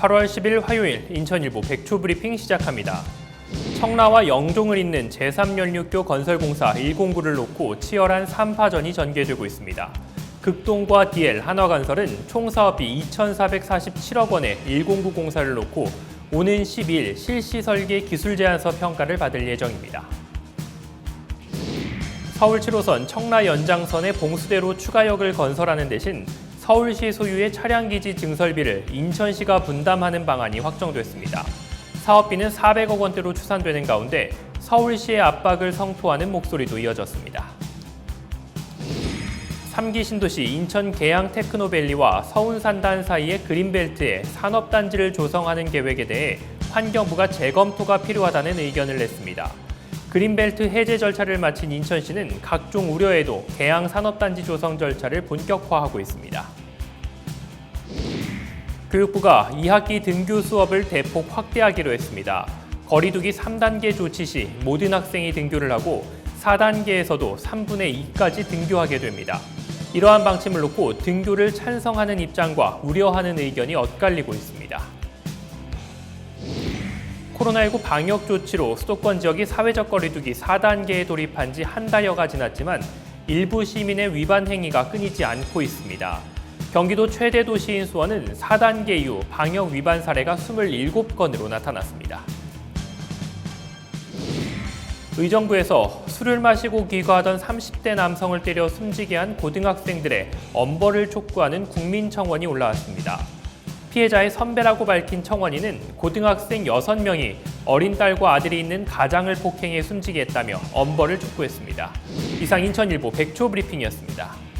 8월 10일 화요일 인천일보 백초 브리핑 시작합니다. 청라와 영종을 잇는 제3연륙교 건설공사 109를 놓고 치열한 3파전이 전개되고 있습니다. 극동과 DL 한화건설은 총 사업비 2,447억 원의 109 공사를 놓고 오는 10일 실시 설계 기술 제안서 평가를 받을 예정입니다. 서울 7호선 청라 연장선의 봉수대로 추가역을 건설하는 대신 서울시 소유의 차량기지 증설비를 인천시가 분담하는 방안이 확정됐습니다. 사업비는 400억 원대로 추산되는 가운데 서울시의 압박을 성토하는 목소리도 이어졌습니다. 3기 신도시 인천 계양 테크노밸리와 서운산단 사이의 그린벨트에 산업단지를 조성하는 계획에 대해 환경부가 재검토가 필요하다는 의견을 냈습니다. 그린벨트 해제 절차를 마친 인천시는 각종 우려에도 계양 산업단지 조성 절차를 본격화하고 있습니다. 교육부가 2학기 등교 수업을 대폭 확대하기로 했습니다. 거리두기 3단계 조치 시 모든 학생이 등교를 하고 4단계에서도 3분의 2까지 등교하게 됩니다. 이러한 방침을 놓고 등교를 찬성하는 입장과 우려하는 의견이 엇갈리고 있습니다. 코로나19 방역 조치로 수도권 지역이 사회적 거리두기 4단계에 돌입한 지 한 달여가 지났지만 일부 시민의 위반 행위가 끊이지 않고 있습니다. 경기도 최대 도시인 수원은 4단계 이후 방역 위반 사례가 27건으로 나타났습니다. 의정부에서 술을 마시고 귀가하던 30대 남성을 때려 숨지게 한 고등학생들의 엄벌을 촉구하는 국민청원이 올라왔습니다. 피해자의 선배라고 밝힌 청원인은 고등학생 6명이 어린 딸과 아들이 있는 가장을 폭행해 숨지게 했다며 엄벌을 촉구했습니다. 이상 인천일보 백초 브리핑이었습니다.